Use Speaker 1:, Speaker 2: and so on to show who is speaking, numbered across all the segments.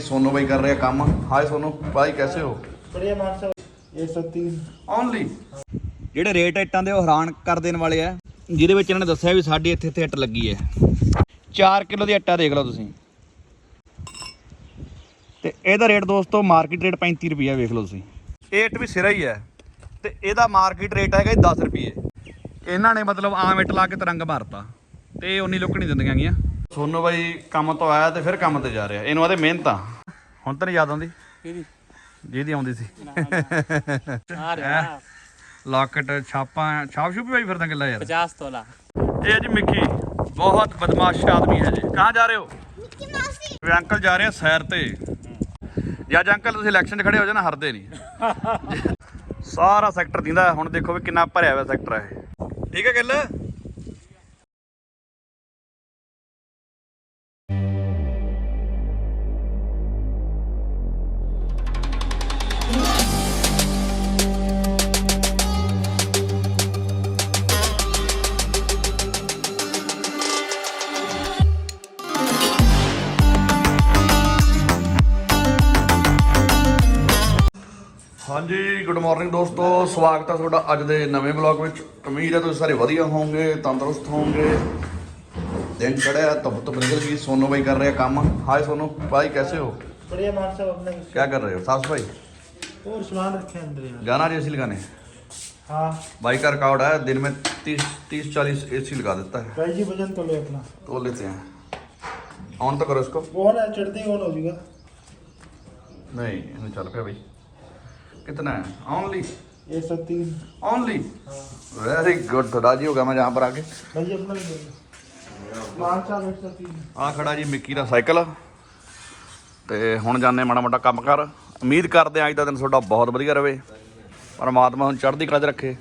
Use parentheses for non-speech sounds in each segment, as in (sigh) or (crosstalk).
Speaker 1: सोनू भाई कर रहे हैं काम हाय सोनू भाई कैसे हो
Speaker 2: बढ़िया मान साहब एक सौ तीन
Speaker 1: ओनली
Speaker 3: ਜਿਹੜੇ ਰੇਟ ਇੱਟਾਂ ਦੇ ਉਹ ਹੈਰਾਨ ਕਰ ਦੇਣ ਵਾਲੇ ਆ ਜਿਹਦੇ ਵਿੱਚ ਇਹਨਾਂ ਨੇ ਦੱਸਿਆ ਵੀ ਸਾਡੀ ਇੱਥੇ ਇੱਥੇ ਇੱਟ ਲੱਗੀ ਹੈ 4 ਕਿਲੋ ਦੀ ਇੱਟਾਂ ਦੇਖ ਲਓ ਤੁਸੀਂ ਤੇ ਇਹਦਾ ਰੇਟ ਦੋਸਤੋ ਮਾਰਕੀਟ ਰੇਟ 35 ਰੁਪਏ ਵੇਖ ਲਓ ਤੁਸੀਂ ਇਹ ਇੱਟ ਵੀ ਸਿਰਾ ਹੀ ਹੈ ਤੇ ਇਹਦਾ ਮਾਰਕੀਟ ਰੇਟ ਹੈਗਾ ਜੀ 10 ਰੁਪਏ ਇਹਨਾਂ ਨੇ ਮਤਲਬ ਆਮ ਇੱਟ ਲਾ ਕੇ ਤਰੰਗ ਮਾਰਤਾ ਤੇ ਇਹ ਉਨੀ ਲੁੱਕ ਨਹੀਂ ਦਿੰਦੀਆਂ ਗੀਆਂ
Speaker 1: ਸੋਨੂ ਭਾਈ ਕੰਮ ਤੋਂ ਆਇਆ ਤੇ ਫਿਰ ਕੰਮ ਤੇ ਜਾ ਰਿਹਾ। ਇਹਨੂੰ ਆਦੇ ਮਿਹਨਤ। ਆ
Speaker 3: ਹੁਣ ਤਾਂ ਨਹੀਂ ਯਾਦ ਆਉਂਦੀ?
Speaker 2: ਕਿਹਦੀ?
Speaker 3: ਜਿਹਦੀ ਆਉਂਦੀ ਸੀ।
Speaker 2: ਆ ਰਿਹਾ।
Speaker 3: ਲਾਕਟ ਛਾਪਾਂ ਛਾਪ ਛੁਪ ਵੀ ਫਿਰਦਾ ਗੱਲਾਂ ਯਾਰ।
Speaker 2: 50 ਤੋਲਾ
Speaker 3: ਇਹ ਜੀ ਮਿੱਕੀ ਬਹੁਤ ਬਦਮਾਸ਼ ਆਦਮੀ ਹੈ ਜੀ। ਕਹਾਂ ਜਾ ਰਹੇ ਹੋ? ਵੀ ਅੰਕਲ ਜਾ ਰਹੇ ਆ ਸੈਰ ਤੇ। ਜਾਂ ਅੱਜ ਅੰਕਲ ਤੁਸੀਂ ਇਲੈਕਸ਼ਨ 'ਚ ਖੜੇ ਹੋ ਜਾਣਾ ਹਰਦੇ ਨਹੀਂ। (laughs) ਸਾਰਾ ਸੈਕਟਰ ਦਿੰਦਾ। ਹੁਣ ਦੇਖੋ ਵੀ ਕਿੰਨਾ ਭਰਿਆ ਹੋਇਆ ਸੈਕਟਰ ਹੈ ਇਹ। ਠੀਕ ਹੈ ਗੱਲ?
Speaker 1: ਹਾਂਜੀ ਗੁੱਡ ਮਾਰਨਿੰਗ ਦੋਸਤੋ ਸਵਾਗਤ ਹੈ ਤੁਹਾਡਾ ਅੱਜ ਦੇ ਨਵੇਂ ਬਲੌਗ ਵਿੱਚ ਉਮੀਦ ਹੈ ਤੁਸੀਂ ਸਾਰੇ ਵਧੀਆ ਹੋਵੋਗੇ ਤੰਦਰੁਸਤ ਹੋਵੋਗੇ ਦਿਨ ਚੜਿਆ ਧੁੱਪ ਧੁੱਪ ਨਿਕਲ ਗਈ ਸੋਨੂ ਭਾਈ ਕਰ ਰਹੇ हैं काम हाय सोनू भाई कैसे हो
Speaker 2: बढ़िया मान साहब अपने
Speaker 1: क्या कर रहे हो साफ सफाई
Speaker 2: और सामान रखे हैं अंदर यहाँ
Speaker 1: जाना जी एसी लगाने
Speaker 2: हाँ
Speaker 1: बाइक का रिकॉर्ड है दिन में तीस तीस चालीस एसी लगा देता है
Speaker 2: भाई जी वजन तो लो अपना
Speaker 1: तो लेते हैं ऑन तो करो इसको
Speaker 2: वो ना चढ़ते ही ऑन हो जाएगा
Speaker 1: नहीं इन्हें चल पे भाई कितना है ओनली
Speaker 2: एक सौ तीन
Speaker 1: ओनली
Speaker 2: हाँ
Speaker 1: वेरी गुड तो राजी होगा मैं जहाँ पर आके
Speaker 2: भाई जी अपना ले लो मान साहब एक सौ तीन
Speaker 1: ਆ ਖੜਾ ਜੀ ਮਿੱਕੀ ਦਾ ਸਾਈਕਲ ਤੇ ਹੁਣ ਜਾਂਦੇ ਮਾੜਾ ਮੋਟਾ ਕੰਮ ਕਰ ਉਮੀਦ ਕਰਦੇ ਹਾਂ ਅੱਜ ਦਾ ਦਿਨ ਤੁਹਾਡਾ ਬਹੁਤ ਵਧੀਆ ਰਵੇ ਪਰਮਾਤਮਾ ਹੁਣ ਚੜ੍ਹਦੀ ਕਲਾ 'ਚ ਰੱਖੇ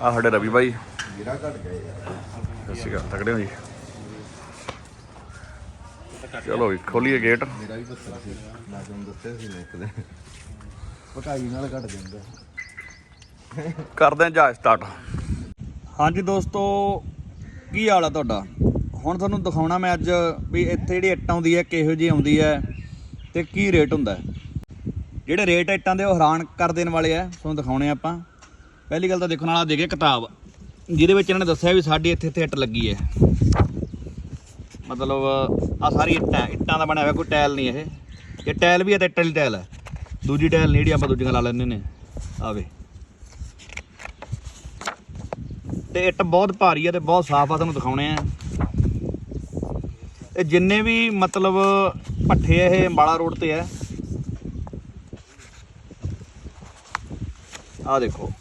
Speaker 1: ਆ ਸਾਡੇ ਰਵੀ ਬਾਈ ਵੀਰਾ ਘਟ ਗਏ ਯਾਰ ਸਸੀ ਗੱਲ ਤਕੜੇ ਹੋ ਜੀ ਚਲੋ ਵੀ ਖੋਲੀਏ ਗੇਟ
Speaker 4: ਮੇਰਾ ਵੀ ਪੱਤਰ ਸੀ। ਮੈਂ ਤੁਹਾਨੂੰ ਦੱਸਿਆ ਸੀ ਮੈਂ ਇੱਕ ਦਿਨ। ਪਕਾਈ ਨਾਲ ਘਟ ਜਾਂਦਾ।
Speaker 1: ਕਰਦੇ ਹਾਂ ਜਹਾਜ਼ ਸਟਾਰਟ
Speaker 3: ਹਾਂਜੀ ਦੋਸਤੋ ਕੀ ਹਾਲ ਆ ਤੁਹਾਡਾ? ਹੁਣ ਤੁਹਾਨੂੰ ਦਿਖਾਉਣਾ ਮੈਂ ਅੱਜ ਵੀ ਇੱਥੇ ਜਿਹੜੀ ਇੱਟ ਆਉਂਦੀ ਹੈ ਕਿਹੋ ਜਿਹੀ ਆਉਂਦੀ ਹੈ ਤੇ ਕੀ ਰੇਟ ਹੁੰਦਾ ਹੈ। ਜਿਹੜੇ ਰੇਟ ਇੱਟਾਂ ਦੇ ਉਹ ਹੈਰਾਨ ਕਰ ਦੇਣ ਵਾਲੇ ਆ ਤੁਹਾਨੂੰ ਦਿਖਾਉਣੇ ਆਪਾਂ। ਪਹਿਲੀ ਗੱਲ ਤਾਂ ਦੇਖਣ ਵਾਲਾ ਦੇਖੇ ਕਿਤਾਬ ਜਿਹਦੇ ਵਿੱਚ ਇਹਨਾਂ ਨੇ ਦੱਸਿਆ ਵੀ ਸਾਡੀ ਇੱਥੇ ਇੱਥੇ ਇੱਟ ਲੱਗੀ ਹੈ। ਮਤਲਬ ਆ ਸਾਰੀ ਇੱਟਾਂ ਇੱਟਾਂ ਦਾ ਬਣਿਆ ਹੋਇਆ, ਕੋਈ ਟਾਇਲ ਨਹੀਂ ਇਹ। ਇਹ ਟਾਇਲ ਵੀ ਹੈ ਤੇ ਇੱਟ ਵਾਲੀ ਟਾਇਲ ਹੈ ਦੂਜੀ ਟਾਇਲ ਨਹੀਂ ਜਿਹੜੀ ਆਪਾਂ ਦੂਜੀਆਂ ਲਾ ਲੈਂਦੇ ਨੇ। ਆਵੇ ਤੇ ਇੱਟ ਬਹੁਤ ਭਾਰੀ ਹੈ ਤੇ ਬਹੁਤ ਸਾਫ਼ ਆ, ਤੁਹਾਨੂੰ ਦਿਖਾਉਣੇ ਆ। ਇਹ ਜਿੰਨੇ ਵੀ ਮਤਲਬ ਪੱਠੇ ਇਹ ਅੰਬਾਲਾ ਰੋਡ ਤੇ ਹੈ ਆ ਦੇਖੋ।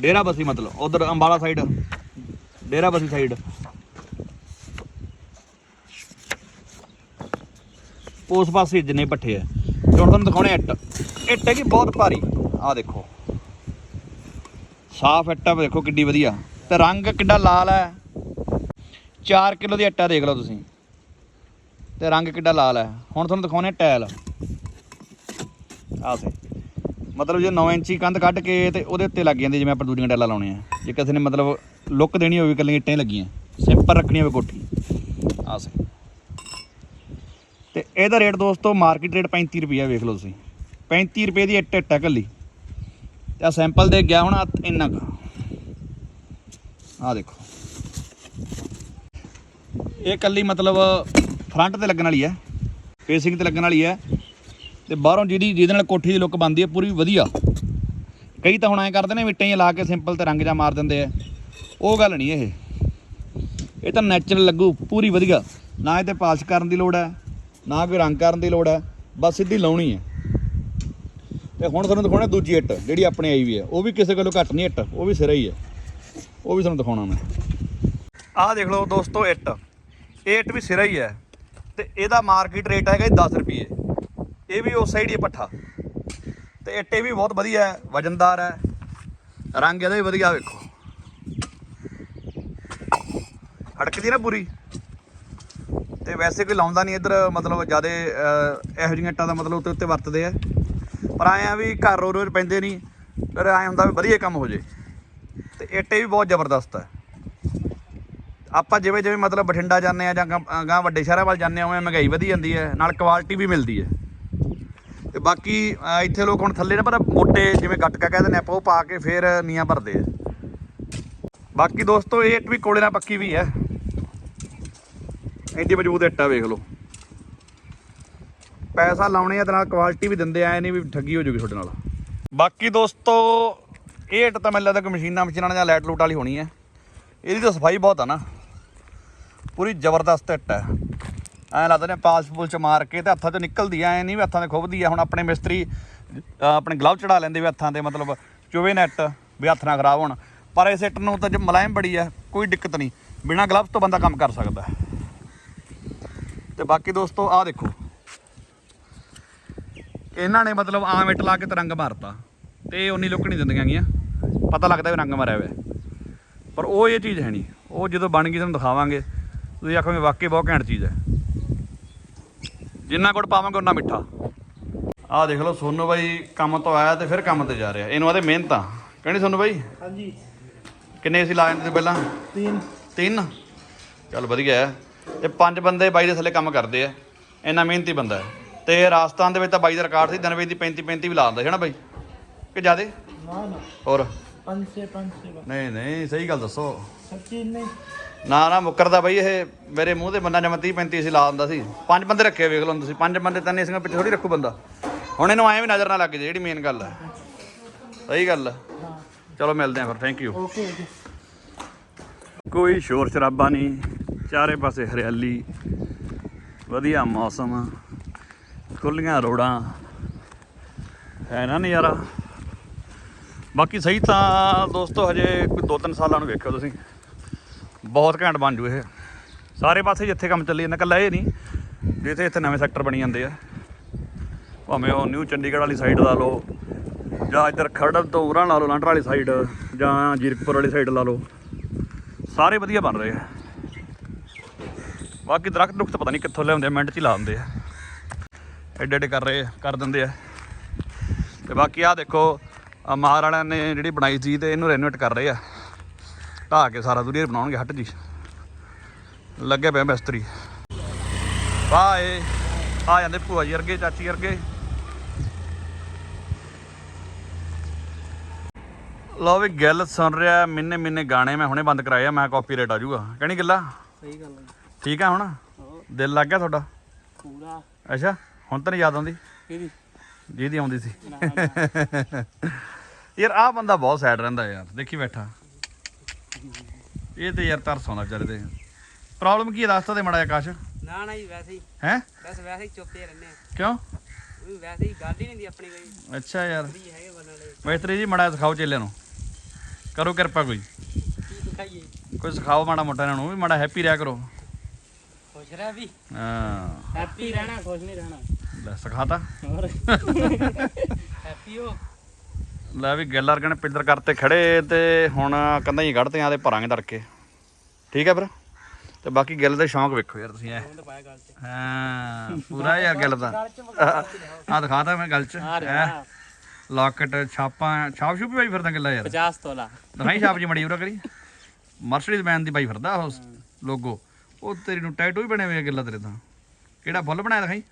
Speaker 3: ਡੇਰਾ ਬਸੀ ਮਤਲਬ, ਉਧਰ ਅੰਬਾਲਾ ਸਾਈਡ ਡੇਰਾ ਬਸੀ ਸਾਈਡ ਉਸ ਪਾਸੇ ਜਿੰਨੇ ਪੱਠੇ ਆ। ਤੇ ਹੁਣ ਤੁਹਾਨੂੰ ਦਿਖਾਉਣੇ ਇੱਟ। ਇੱਟ ਹੈਗੀ ਬਹੁਤ ਭਾਰੀ। ਆ ਦੇਖੋ। ਸਾਫ਼ ਇੱਟਾ ਦੇਖੋ ਕਿੱਡੀ ਵਧੀਆ। ਤੇ ਰੰਗ ਕਿੱਡਾ ਲਾਲ ਹੈ। 4 ਕਿਲੋ ਦੀ ਇੱਟਾ ਦੇਖ ਲਓ ਤੁਸੀਂ। ਤੇ ਰੰਗ ਕਿੱਡਾ ਲਾਲ ਹੈ। ਹੁਣ ਤੁਹਾਨੂੰ ਦਿਖਾਉਣੇ ਟਾਇਲ। ਆਹ ਮਤਲਬ ਜੇ 9 ਇੰਚੀ ਕੰਧ ਕੱਢ ਕੇ ਤੇ ਉਹਦੇ ਉੱਤੇ ਲੱਗ ਜਾਂਦੀ, ਜਿਵੇਂ ਆਪਾਂ ਦੂਜੀਆਂ ਟਾਇਲਾਂ ਲਾਉਣੀਆਂ। ਜੇ ਕਿਸੇ ਨੇ ਮਤਲਬ ਲੁੱਕ ਦੇਣੀ ਹੋਵੇ, ਇਕੱਲੀਆਂ ਇੱਟਾਂ ਹੀ ਲੱਗੀਆਂ। ਸਿੰਪਲ ਰੱਖਣੀ ਹੋਵੇ ਕੋਠੀ। ਆਹ ਸੇ ਤੇ ਇਹਦਾ ਰੇਟ ਦੋਸਤੋ ਮਾਰਕੀਟ ਰੇਟ 35 ਰੁਪਏ ਵੇਖ ਲਓ ਤੁਸੀਂ। 35 ਰੁਪਏ ਦੀ ਇੱਟ ਇੱਟ ਹੈ ਇਕੱਲੀ। ਤੇ ਆ ਸੈਂਪਲ ਦੇ ਗਿਆ ਹੁਣ ਇੰਨਾ ਕੁ। ਆ ਦੇਖੋ। ਇਹ ਕੱਲੀ ਮਤਲਬ ਫਰੰਟ ਤੇ ਲੱਗਣ ਵਾਲੀ ਹੈ ਫੇਸਿੰਗ ਤੇ ਲੱਗਣ ਵਾਲੀ ਹੈ। ਤੇ ਬਾਹਰੋਂ ਜਿਹਦੀ ਜਿਹਦੇ ਨਾਲ ਕੋਠੀ ਦੀ ਲੁੱਕ ਬਣਦੀ ਹੈ, ਪੂਰੀ ਵਧੀਆ। ਕਈ ਤਾਂ ਹੁਣ ਐਂ ਕਰਦੇ ਨੇ ਮਿੱਟਾਂ ਹੀ ਲਾ ਕੇ ਸਿੰਪਲ ਤੇ ਰੰਗ ਜਾਂ ਮਾਰ ਦਿੰਦੇ ਆ। ਉਹ ਗੱਲ ਨਹੀਂ ਇਹ। ਇਹ ਤਾਂ ਨੈਚੁਰਲ ਲੱਗੂ, ਪੂਰੀ ਵਧੀਆ। ਨਾ ਇਹ ਤੇ ਪਾਲਿਸ਼ ਕਰਨ ਦੀ ਲੋੜ ਹੈ। ਨਾ ਕੋਈ ਰੰਗ ਕਰਨ ਦੀ ਲੋੜ ਹੈ, ਬਸ ਸਿੱਧੀ ਲਾਉਣੀ ਹੈ। ਤੇ ਹੁਣ ਤੁਹਾਨੂੰ ਦਿਖਾਉਣਾ ਦੂਜੀ ਇੱਟ, ਜਿਹੜੀ ਆਪਣੇ ਆਈ ਵੀ ਹੈ। ਉਹ ਵੀ ਕਿਸੇ ਕੋਲੋਂ ਘੱਟ ਨਹੀਂ ਇੱਟ, ਉਹ ਵੀ ਸਿਰਾ ਹੀ ਹੈ। ਉਹ ਵੀ ਤੁਹਾਨੂੰ ਦਿਖਾਉਣਾ ਮੈਂ। ਆਹ ਦੇਖ ਲਓ ਦੋਸਤੋ ਇੱਟ। ਇਹ ਇੱਟ ਵੀ ਸਿਰਾ ਹੀ ਹੈ। ਤੇ ਇਹਦਾ ਮਾਰਕੀਟ ਰੇਟ ਹੈਗਾ 10 ਰੁਪਏ ਇਹ ਵੀ ਉਸ ਸਾਈਡ ਹੀ ਹੈ ਪੱਠਾ। ਤੇ ਇੱਟ ਇਹ ਵੀ ਬਹੁਤ ਵਧੀਆ ਹੈ, ਵਜਨਦਾਰ ਹੈ। ਰੰਗ ਇਹਦਾ ਵੀ ਵਧੀਆ ਵੇਖੋ। ਹੜਕਦੀ ਨਾ ਪੂਰੀ। ਤੇ ਵੈਸੇ ਕੋਈ ਲਾਉਂਦਾ ਨਹੀਂ ਇੱਧਰ, ਮਤਲਬ ਜਿਆਦੇ ਇਹੋ ਜਿਹੀਆਂ ਇੱਟਾਂ ਦਾ ਮਤਲਬ ਉੱਤੇ ਉੱਤੇ ਵਰਤਦੇ ਆ। ਪਰ ਆਏ ਆ ਵੀ ਘਰ ਰੋ ਰੋਜ਼ ਪੈਂਦੇ ਨਹੀਂ, ਫਿਰ ਐਂ ਹੁੰਦਾ ਵੀ ਵਧੀਆ ਕੰਮ ਹੋ ਜੇ। ਤੇ ਇੱਟੇ ਵੀ ਬਹੁਤ ਜ਼ਬਰਦਸਤ ਹੈ ਆਪਾਂ ਜਿਵੇਂ ਜਿਵੇਂ ਮਤਲਬ ਬਠਿੰਡਾ ਜਾਂਦੇ ਆ ਜਾਂ ਗਾਂ ਵੱਡੇ ਸ਼ਹਿਰਾਂ ਵੱਲ ਜਾਂਦੇ ਆ, ਉਵੇਂ ਮਹਿੰਗਾਈ ਵਧੀ ਜਾਂਦੀ ਹੈ ਨਾਲ ਕੁਆਲਿਟੀ ਵੀ ਮਿਲਦੀ ਹੈ ਤੇ ਬਾਕੀ ਇੱਥੇ ਲੋਕ ਹੁਣ ਥੱਲੇ ਨਾ ਪਰ ਮੋਟੇ ਜਿਵੇਂ ਗੱਟਕਾ ਕਹਿੰਦੇ ਨੇ ਆਪਾਂ, ਉਹ ਪਾ ਕੇ ਫੇਰ ਨੀਆਂ ਭਰਦੇ ਆ। ਬਾਕੀ ਦੋਸਤੋ, ਇਹ ਇੱਟ ਵੀ ਕੋਲੇ ਨਾਲ ਪੱਕੀ ਵੀ ਹੈ ਐਡੀ ਮਜ਼ਬੂਤ ਇੱਟ ਆ ਵੇਖ ਲਓ। ਪੈਸਾ ਲਾਉਣੇ ਆ ਤੇ ਨਾਲ ਕੁਆਲਿਟੀ ਵੀ ਦਿੰਦੇ ਆ ਨਹੀਂ ਵੀ ਠੱਗੀ ਹੋ ਜੂਗੀ ਤੁਹਾਡੇ ਨਾਲ। ਬਾਕੀ ਦੋਸਤੋ, ਇਹ ਇੱਟ ਤਾਂ ਮੈਨੂੰ ਲੱਗਦਾ ਕਿ ਮਸ਼ੀਨਾਂ ਮਸ਼ੀਨਾਂ ਨਾਲ ਜਾਂ ਲਾਈਟ ਲੂਟ ਵਾਲੀ ਹੋਣੀ ਹੈ ਇਹਦੀ ਤਾਂ ਸਫ਼ਾਈ ਬਹੁਤ ਆ ਨਾ। ਪੂਰੀ ਜ਼ਬਰਦਸਤ ਇੱਟ ਹੈ ਐਂ ਲੱਗਦਾ ਨੇ ਪਾਲਸ਼ ਪੁਲਚ ਮਾਰ ਕੇ ਤੇ ਹੱਥਾਂ 'ਚੋਂ ਨਿਕਲਦੀ ਐ ਨਹੀਂ ਵੀ ਹੱਥਾਂ 'ਤੇ ਖੁੱਬਦੀ ਆ। ਹੁਣ ਆਪਣੇ ਮਿਸਤਰੀ ਆਪਣੇ ਗਲਵ ਚੜਾ ਲੈਂਦੇ ਵੀ ਹੱਥਾਂ ਤੇ, ਮਤਲਬ ਚੁਵੇ ਨੈਟ ਵੀ ਹੱਥ ਨਾ ਖਰਾਬ ਹੋਣ। ਪਰ ਇਸ ਇੱਟ ਨੂੰ ਤਾਂ ਜੇ ਮੁਲਾਇਮ ਬੜੀ ਹੈ ਕੋਈ ਦਿੱਕਤ ਨਹੀਂ। ਬਿਨਾਂ ਗਲਵਸ ਤੋਂ ਬੰਦਾ ਕੰਮ ਕਰ ਸਕਦਾ। ਤੇ ਬਾਕੀ ਦੋਸਤੋ ਆਹ ਦੇਖੋ। ਇਹਨਾਂ ਨੇ ਮਤਲਬ ਆਮ ਇੱਟ ਲਾ ਕੇ ਤਰੰਗ ਮਾਰਤਾ। ਤੇ ਉਨੀ ਲੁੱਕ ਨਹੀਂ ਦਿੰਦੀਆਂ ਗਈਆਂ ਪਤਾ ਲੱਗਦਾ ਵੀ ਰੰਗ ਮਾਰਿਆ ਹੋਇਆ। ਪਰ ਉਹ ਇਹ ਚੀਜ਼ ਹੈ ਨਹੀਂ। ਉਹ ਜਦੋਂ ਬਣ ਗਈ ਤੁਹਾਨੂੰ ਦਿਖਾਵਾਂਗੇ। ਤੁਸੀਂ ਆਖੋਗੇ ਵਾਕਈ ਬਹੁਤ ਘੈਂਟ ਚੀਜ਼ ਹੈ। ਜਿੰਨਾ ਗੁੜ ਪਾਵਾਂਗੇ ਉਨਾ ਮਿੱਠਾ। ਆਹ ਦੇਖ ਲਓ ਸੋਨੂ ਬਾਈ ਕੰਮ ਤੋਂ ਆਇਆ ਤੇ ਫਿਰ ਕੰਮ ਤੇ ਜਾ ਰਿਹਾ। ਇਹਨੂੰ ਆਦੇ ਮਿਹਨਤਾਂ। ਕਹਿੰਦੇ ਸੋਨੂ ਬਾਈ?
Speaker 2: ਹਾਂਜੀ।
Speaker 3: ਕਿੰਨੇ ਅਸੀਂ ਲਾ ਜਾਂਦੇ ਪਹਿਲਾਂ?
Speaker 2: ਤਿੰਨ।
Speaker 3: ਤਿੰਨ? ਚੱਲ ਵਧੀਆ। ਹੈ ਤੇ ਪੰਜ ਬੰਦੇ ਬਾਈ ਦੇ ਥੱਲੇ ਕੰਮ ਕਰਦੇ ਆ। ਇੰਨਾ ਮਿਹਨਤੀ ਬੰਦਾ ਹੈ। ਤੇ ਰਾਜਸਥਾਨ ਦੇ ਵਿੱਚ ਤਾਂ ਬਾਈ ਦਾ ਰਿਕਾਰਡ ਸੀ ਦਿਨ ਦੀ 35 35 ਵੀ ਲਾ ਦਿੰਦਾ ਸੀ ਨਾ ਬਾਈ? ਕਿ ਜਿਆਦੇ? ਹੋਰ? ਨਹੀਂ ਨਹੀਂ ਸਹੀ ਗੱਲ ਦੱਸੋ। ਨਾ ਨਾ ਮੁੱਕਰਦਾ ਬਾਈ ਇਹ। ਮੇਰੇ ਮੂੰਹ ਤੇ ਬੰਦਾ ਜਮਾ 30 35 ਸੀ ਲਾ ਦਿੰਦਾ ਸੀ। ਪੰਜ ਬੰਦੇ ਰੱਖੇ ਵੇਖ ਲਓ ਤੁਸੀਂ। ਪੰਜ ਬੰਦੇ ਤਾਂ ਇਸ ਪਿੱਛੇ ਥੋੜੀ ਰੱਖੂ ਬੰਦਾ। ਹੁਣ ਇਹਨੂੰ ਐਵੇਂ ਨਜ਼ਰ ਨਾ ਲੱਗ ਜੇ ਜਿਹੜੀ ਮੇਨ ਗੱਲ ਹੈ। ਸਹੀ ਗੱਲ ਹੈ। ਚਲੋ ਮਿਲਦੇ ਆਂ ਫਿਰ ਥੈਂਕ ਯੂ ਕੋਈ ਸ਼ੋਰ ਸ਼ਰਾਬਾ ਨਹੀਂ। ਚਾਰੇ ਪਾਸੇ ਹਰਿਆਲੀ, ਵਧੀਆ ਮੌਸਮ ਖੁੱਲੀਆਂ ਰੋਡਾਂ ਹੈ ਨਾ ਨਜ਼ਾਰਾ? ਬਾਕੀ ਸਹੀ ਤਾਂ ਦੋਸਤੋ ਹਜੇ ਕੋਈ 2-3 ਸਾਲਾਂ ਨੂੰ ਵੇਖਿਓ ਤੁਸੀਂ। ਬਹੁਤ ਘੈਂਟ ਬਣ ਜੂ ਇਹ। ਸਾਰੇ ਪਾਸੇ ਜਿੱਥੇ ਕੰਮ ਚੱਲੀ ਜਾਂਦਾ ਕੱਲਾ ਇਹ ਨਹੀਂ, ਜਿੱਥੇ ਇੱਥੇ ਨਵੇਂ ਸੈਕਟਰ ਬਣੀ ਜਾਂਦੇ ਆ। ਭਾਵੇਂ ਉਹ ਨਿਊ ਚੰਡੀਗੜ੍ਹ ਵਾਲੀ ਸਾਈਡ ਲਾ ਲਓ, ਜਾਂ ਇੱਧਰ ਖਰੜ ਤੋਂ ਉਰਾਂ ਲਾ ਲਓ, ਲਾਂਡਰ ਵਾਲੀ ਸਾਈਡ ਜਾਂ ਜੀਰਕਪੁਰ ਵਾਲੀ ਸਾਈਡ ਲਾ ਲਓ। ਸਾਰੇ ਵਧੀਆ ਬਣ ਰਹੇ ਆ। ਬਾਕੀ ਦਰਖਤ ਦੁਖਤ ਪਤਾ ਨਹੀਂ ਕਿੱਥੋਂ ਲਿਆਉਂਦੇ ਮਿੰਟ 'ਚ ਹੀ ਦਿੰਦੇ ਆ। ਐਡੇ ਐਡੇ ਕਰ ਰਹੇ ਕਰ ਦਿੰਦੇ ਆ। ਤੇ ਬਾਕੀ ਆ ਦੇਖੋ ਮਹਾਰਾਣਾ ਨੇ ਜਿਹੜੀ ਬਣਾਈ ਸੀ ਤੇ ਇਹਨੂੰ ਰੈਨੋਵੇਟ ਕਰ ਰਹੇ ਆ। ਢਾ ਕੇ ਸਾਰਾ ਦੂਰੀ ਬਣਾਉਣਗੇ ਹੱਟ ਜੀ। ਲੱਗੇ ਪਏ ਮਿਸਤਰੀ। ਬਾਏ ਆ ਜਾਂਦੇ ਭੂਆ ਜੀ ਅਰਗੇ ਚਾਚੀ ਅਰਗੇ ਲਓ ਵੀ ਗੱਲ ਸੁਣ ਰਿਹਾ ਮਿੰਨੇ ਮਿੰਨੇ ਗਾਣੇ ਮੈਂ ਹੁਣੇ ਬੰਦ ਕਰਾਇਆ ਮੈਂ ਕਾਪੀ ਕਾਪੀਰਾਈਟ ਆ ਜੂਗਾ ਕਹਿਣੀ ਗੱਲਾਂ?
Speaker 2: ਸਹੀ ਗੱਲ ਹੈ
Speaker 3: ਠੀਕ ਆ ਹੁਣ? ਦਿਲ ਲੱਗ ਗਿਆ ਤੁਹਾਡਾ?
Speaker 2: ਪੂਰਾ।
Speaker 3: ਅੱਛਾ ਹੁਣ ਤਾਂ ਨਹੀਂ ਯਾਦ ਆਉਂਦੀ?
Speaker 2: ਕਿਹਦੀ?
Speaker 3: ਜਿਹਦੀ ਆਉਂਦੀ ਸੀ। ਯਾਰ ਆਹ ਬੰਦਾ ਬਹੁਤ ਸੈਡ ਰਹਿੰਦਾ ਯਾਰ ਦੇਖੀ ਬੈਠਾ। ਇਹ ਤੇ ਯਾਰ ਤਰਸ ਆਉਂਦਾ ਵਿਚਾਰੇ ਤੇ ਪ੍ਰੋਬਲਮ ਕੀ ਹੈ ਦੱਸ ਦੇ ਮੜਾ ਆਕਾਸ਼।
Speaker 5: ਨਾ ਨਾ ਜੀ ਵੈਸੇ ਹੀ।
Speaker 3: ਹੈ?
Speaker 5: ਬਸ ਵੈਸੇ ਹੀ ਚੁੱਪੇ ਰਹਿੰਦੇ ਆ।
Speaker 3: ਕਿਉਂ?
Speaker 5: ਉਹ ਵੈਸੇ ਹੀ ਗੱਲ ਹੀ ਨਹੀਂ ਦੀ ਆਪਣੀ ਕੋਈ।
Speaker 3: ਅੱਛਾ ਯਾਰ।
Speaker 5: ਵੀ ਹੈਗੇ ਬੰਨ ਵਾਲੇ
Speaker 3: ਮਿਸਤਰੀ ਜੀ ਮੜਾ ਸਿਖਾਓ ਚੇਲਿਆਂ ਨੂੰ। ਕਰੋ ਕਿਰਪਾ ਕੋਈ।
Speaker 5: ਕੀ
Speaker 3: ਕੋਈ ਸਿਖਾਓ ਮਾੜਾ ਮੋਟਾ ਇਹਨਾਂ ਨੂੰ ਵੀ ਮਾੜਾ ਹੈਪੀ ਰਿਹਾ ਕਰੋ।
Speaker 5: ਖੁਸ਼ ਰਹਿ ਵੀ।
Speaker 3: ਹਾਂ।
Speaker 5: ਹੈਪੀ ਰਹਿਣਾ ਖੁਸ਼ ਨਹੀਂ ਰਹਿਣਾ।
Speaker 3: ਲੈ ਸਿਖਾਤਾ।
Speaker 5: ਹੋਰ? ਹੈਪੀ ਹੋ।
Speaker 3: ਲੈ ਵੀ ਕਰਤੇ ਖੜੇ ਤੇ ਹੁਣ ਕੰਧਾਂ ਹੀ ਕੱਢਤੇ ਆ ਤੇ ਭਰਾਂਗੇ ਤੜਕੇ। ਠੀਕ ਹੈ ਫਿਰ? ਤੇ ਬਾਕੀ ਗਿੱਲ ਦੇ ਸ਼ੌਂਕ ਵੇਖੋ ਯਾਰ ਤੁਸੀਂ ਐ।
Speaker 5: ਗੱਲ
Speaker 3: ਹਾਂ ਪੂਰਾ ਯਾਰ ਗਿੱਲ ਦਾ। ਆ ਦਿਖਾਤਾ ਮੈਂ ਗੱਲ ਚ। ਲਾਕਟ ਛਾਪਾਂ ਛਾਪ ਛੂਪ ਵੀ ਪਾਈ ਫਿਰਦਾ ਗਿੱਲਾ ਯਾਰ।
Speaker 5: 50 ਤੋਲਾ।
Speaker 3: ਦਿਖਾਈ ਛਾਪ ਜੀ ਮੜੀ ਉਰਾ ਕਰੀ। ਮਰਸਡੀਜ਼ ਬੈਨ ਦੀ ਪਾਈ ਫਿਰਦਾ ਉਹ ਲੋਗੋ ਉਹ ਤੇਰੀ ਨੂੰ ਟੈਟੂ ਵੀ ਬਣੇ ਹੋਏ ਆ ਗਿੱਲਾ ਤੇਰੇ ਤਾਂ। ਕਿਹੜਾ ਫੁੱਲ ਬਣਾਇਆ ਦਿਖਾਈ?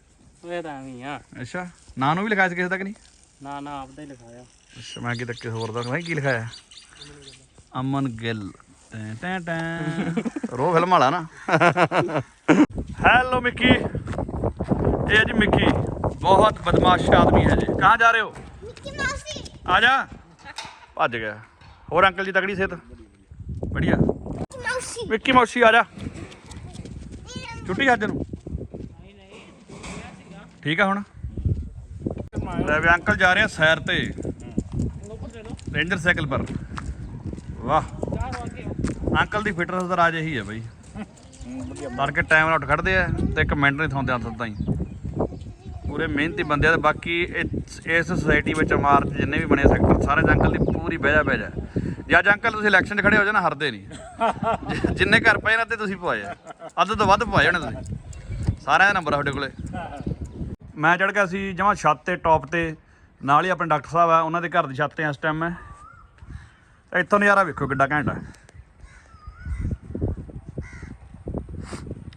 Speaker 5: ਉਹ ਤਾਂ ਐਵੇਂ ਆ।
Speaker 3: ਅੱਛਾ ਨਾਂ ਨੂੰ ਵੀ ਲਿਖਾਇਆ ਸੀ ਕਿਸੇ ਤੱਕ ਨਹੀਂ?
Speaker 5: ਨਾ ਨਾ ਆਪਦਾ ਹੀ ਲਿਖਾਇਆ।
Speaker 3: ਅੱਛਾ ਮੈਂ ਕਿਤੇ ਕਿਸੇ ਹੋਰ ਦਾ ਭਾਈ ਕੀ ਲਿਖਾਇਆ? ਅਮਨ ਗਿੱਲ। ਟੈਂ ਟੈਂ ਟੈਂ। ਰੋ ਫਿਲਮ ਵਾਲਾ ਨਾ। Hello Mickey. ਇਹ ਜੀ ਮਿੱਕੀ ਬਹੁਤ ਬਦਮਾਸ਼ ਆਦਮੀ ਹੈ ਜੀ। ਕਹਾਂ ਜਾ ਰਹੇ ਹੋ? ਆ ਜਾ। ਭੱਜ ਗਿਆ। ਹੋਰ ਅੰਕਲ ਜੀ ਤਕੜੀ ਸਿਹਤ? ਬੜੀਆ ਮਿੱਕੀ ਮੌਸੀ ਆ ਜਾ। ਛੁੱਟੀ ਅੱਜ ਨੂੰ? ਠੀਕ ਆ ਹੁਣ? ਲੈ ਵੀ ਅੰਕਲ ਜਾ ਰਹੇ ਆ ਸੈਰ ਤੇ। ਰੇਂਜਰ ਸਾਈਕਲ ਪਰ। ਵਾਹ। ਅੰਕਲ ਦੀ ਫਿਟਨੈਸ ਦਾ ਰਾਜ ਇਹੀ ਹੈ ਬਾਈ। ਤੜਕੇ ਟਾਈਮ ਨਾਲ ਉੱਠ ਖੜਦੇ ਆ ਤੇ ਇੱਕ ਮਿੰਟ ਨਹੀਂ ਥਾਉਂਦੇ ਅੰਦਰ ਤਾਂ ਹੀ ਪੂਰੇ ਮਿਹਨਤੀ ਬੰਦੇ ਆ ਬਾਕੀ ਇਸ ਇਸ ਸੁਸਾਇਟੀ ਵਿੱਚ ਮਾਰਚ ਜਿੰਨੇ ਵੀ ਬਣੇ ਸੈਕਟਰ ਸਾਰੇ ਅੰਕਲ ਦੀ ਪੂਰੀ ਬਹਿ ਜਾ। ਜੱਜ ਅੰਕਲ, ਤੁਸੀਂ ਇਲੈਕਸ਼ਨ 'ਚ ਖੜੇ ਹੋ ਜਾਣਾ, ਹਰਦੇ ਨਹੀਂ। ਜਿੰਨੇ ਘਰ ਪਏ ਨਾ ਤੇ ਤੁਸੀਂ ਪਵਾਏ ਆ। ਅੱਧ ਤੋਂ ਵੱਧ ਪਵਾਏ ਹੋਣੇ ਤੁਸੀਂ। ਸਾਰਿਆਂ ਦਾ ਨੰਬਰ ਆ ਤੁਹਾਡੇ ਕੋਲੇ। ਮੈਂ ਚੜ ਗਿਆ ਸੀ ਜਮਾ ਛੱਤ ਤੇ ਟੌਪ ਤੇ। ਨਾਲ ਹੀ ਆਪਣੇ ਡਾਕਟਰ ਸਾਹਿਬ ਆ, ਉਹਨਾਂ ਦੇ ਘਰ ਦੀ ਛੱਤ ਤੇ ਇਸ ਟਾਈਮ ਮੈਂ। ਇੱਥੋਂ ਨਜ਼ਾਰਾ ਵੇਖੋ ਕਿੱਡਾ ਘੈਂਟ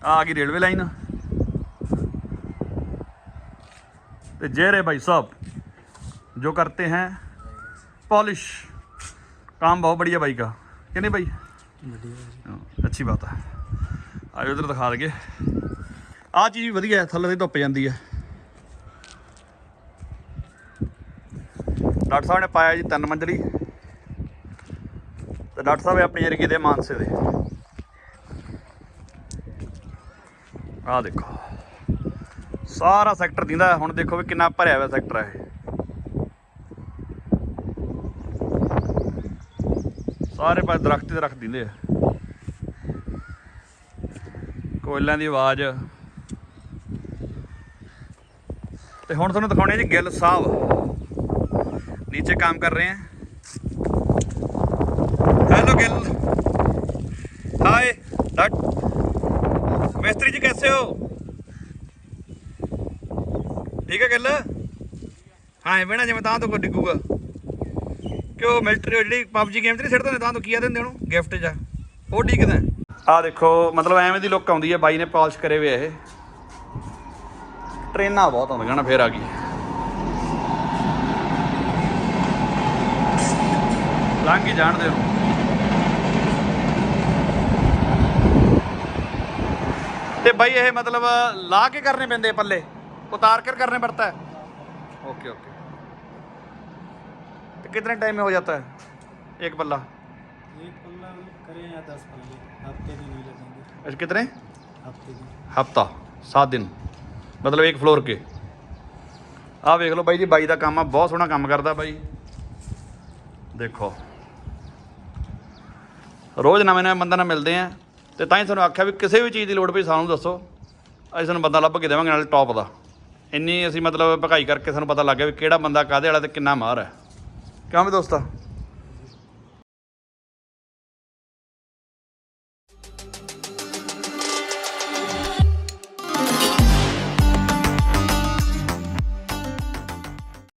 Speaker 3: ਆ ਗਈ ਰੇਲਵੇ ਲਾਈਨ। ਤੇ ਜੇਰੇ ਭਾਈ ਸਾਹਿਬ, ਜੋ ਕਰਤੇ ਹੈ, ਪੋਲਿਸ਼। ਕੰਮ ਬਹੁਤ ਵਧੀਆ ਬਾਈ ਦਾ ਕਿੰਨੇ ਬਾਈ ਵਧੀਆ ਅੱਛੀ ਬਾਤ ਆ ਆਇਓ ਇਧਰ ਦਿਖਾ ਦਗੇ ਆ ਚੀਜ਼ ਵੀ ਵਧੀਆ ਥੱਲੇ ਦੀ ਧੁੱਪ ਜਾਂਦੀ ਹੈ ਡਾਕਟਰ ਸਾਹਿਬ ਨੇ ਪਾਇਆ ਜੀ ਤਿੰਨ ਮੰਜ਼ਲੀ ਤੇ ਡਾਕਟਰ ਸਾਹਿਬ ਆਪਣੇ ਏਰੀਏ ਦੇ ਮਾਨਸੇ ਦੇ ਆ ਦੇਖੋ ਸਾਰਾ ਸੈਕਟਰ ਦਿੰਦਾ ਹੁਣ ਦੇਖੋ ਵੀ ਕਿੰਨਾ ਭਰਿਆ ਹੋਇਆ ਸੈਕਟਰ ਹੈ ਸਾਰੇ ਪਾਸੇ ਦਰਖਤ ਤੇ ਰੱਖ ਦਿੰਦੇ ਆ। ਕੋਇਲਾਂ ਦੀ ਆਵਾਜ਼। ਤੇ ਹੁਣ ਤੁਹਾਨੂੰ ਦਿਖਾਉਣੇ ਜੀ ਗਿੱਲ ਸਾਹਿਬ। ਨੀਚੇ ਕੰਮ ਕਰ ਰਹੇ ਆ। ਹੈਲੋ ਗਿੱਲ। ਹਾਏ ਡਟ ਮਿਸਤਰੀ ਜੀ, ਕੈਸੇ ਹੋ? ਠੀਕ ਹੈ ਗਿੱਲ? ਹਾਂ, ਐਵੇਂ ਨਾ ਜਿਵੇਂ ਤਾਂ ਤੋਂ ਕੋ ਡਿੱਗੂਗਾ। ਕਿ ਉਹ ਮਿਲਟਰੀ ਜਿਹੜੀ ਪਬਜੀ ਗੇਮ 'ਚ ਨਹੀਂ ਸਿੱਟਦੇ ਨੇ ਤਾਂ ਤੋਂ ਕੀ ਆ ਦਿੰਦੇ ਉਹਨੂੰ? ਗਿਫਟ ਜਾਂ। ਉਹ ਡੀਕਦਾ ਆ। ਦੇਖੋ, ਮਤਲਬ ਐਵੇਂ ਦੀ ਲੁੱਕ ਆਉਂਦੀ ਹੈ ਬਾਈ ਨੇ ਪਾਲਿਸ਼ ਕਰੇ ਹੋਏ ਇਹ। ਟ੍ਰੇਨਾਂ ਬਹੁਤ ਆਉਂਦੀਆਂ ਨਾ, ਫੇਰ ਆ ਗਈ। ਲੰਘ ਜਾਣਦੇ ਹੋ ਤੇ ਬਾਈ ਇਹ ਮਤਲਬ, ਲਾ ਕੇ ਕਰਨੇ ਪੈਂਦੇ ਪੱਲੇ। ਉਤਾਰ ਕੇ ਕਰਨੇ ਪੜਤਾ ਓਕੇ ਓਕੇ। तो कितने टाइम में हो जाता है एक पल्ला
Speaker 2: एक पल्ला करें या दस पल्ले हफ्ते दिन नहीं लगेंगे
Speaker 3: अच्छा कितने
Speaker 2: हफ्ते दिन
Speaker 3: ਹਫਤਾ 7 ਦਿਨ ਮਤਲਬ ਇੱਕ ਫਲੋਰ ਕੇ ਆਹ ਵੇਖ ਲਓ ਬਾਈ ਜੀ ਬਾਈ ਦਾ ਕੰਮ ਆ ਬਹੁਤ ਸੋਹਣਾ ਕੰਮ ਕਰਦਾ ਬਾਈ ਦੇਖੋ ਰੋਜ਼ ਨਵੇਂ ਨਵੇਂ ਬੰਦਾ ਨਾਲ ਮਿਲਦੇ ਆ ਤੇ ਤਾਂ ਹੀ ਤੁਹਾਨੂੰ ਆਖਿਆ ਵੀ ਕਿਸੇ ਵੀ ਚੀਜ਼ ਦੀ ਲੋੜ ਪਈ ਸਾਨੂੰ ਦੱਸੋ ਅਸੀਂ ਤੁਹਾਨੂੰ ਬੰਦਾ ਲੱਭ ਕੇ ਦੇਵਾਂਗੇ ਨਾਲੇ ਟੌਪ ਦਾ ਇੰਨੀ ਅਸੀਂ ਮਤਲਬ ਭਕਾਈ ਕਰਕੇ ਸਾਨੂੰ ਪਤਾ ਲੱਗ ਗਿਆ ਵੀ ਕਿਹੜਾ ਬੰਦਾ ਕਾਹਦੇ ਵਾਲਾ ਤੇ ਕਿੰਨਾ ਮਾਹਰ ਹੈ ਕਿਉਂ ਵੀ ਦੋਸਤਾ?